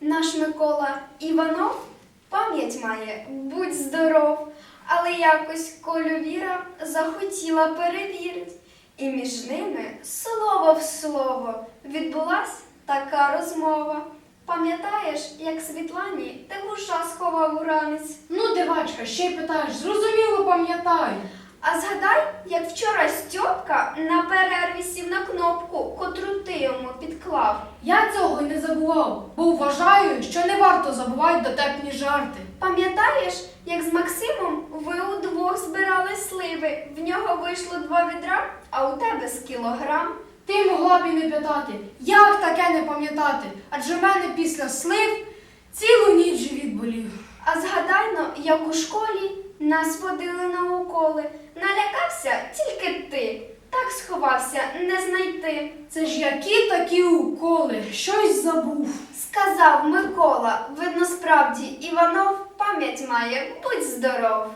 Наш Микола Іванов пам'ять має, будь здоров. Але якось Колю Віра захотіла перевірить. І між ними слово в слово відбулась така розмова. Пам'ятаєш, як Світлані ти вуша сховав уранець? Ну, дивачка, ще й питаєш, зрозуміло пам'ятаю. А згадай, як вчора Стьопка на перерві сів на кнопку, котру ти йому підклав. Я цього забував, бо вважаю, що не варто забувати дотепні жарти. Пам'ятаєш, як з Максимом ви удвох збирали сливи? В нього вийшло два відра, а у тебе з кілограм. Ти могла б і не питати, як таке не пам'ятати, адже в мене після слив цілу ніч живіт болів. А згадайно, як у школі нас водили на уколи. Сховався не знайти. Це ж які такі уколи, щось забув. Сказав Микола, видно, справді Іванов пам'ять має, будь здоров.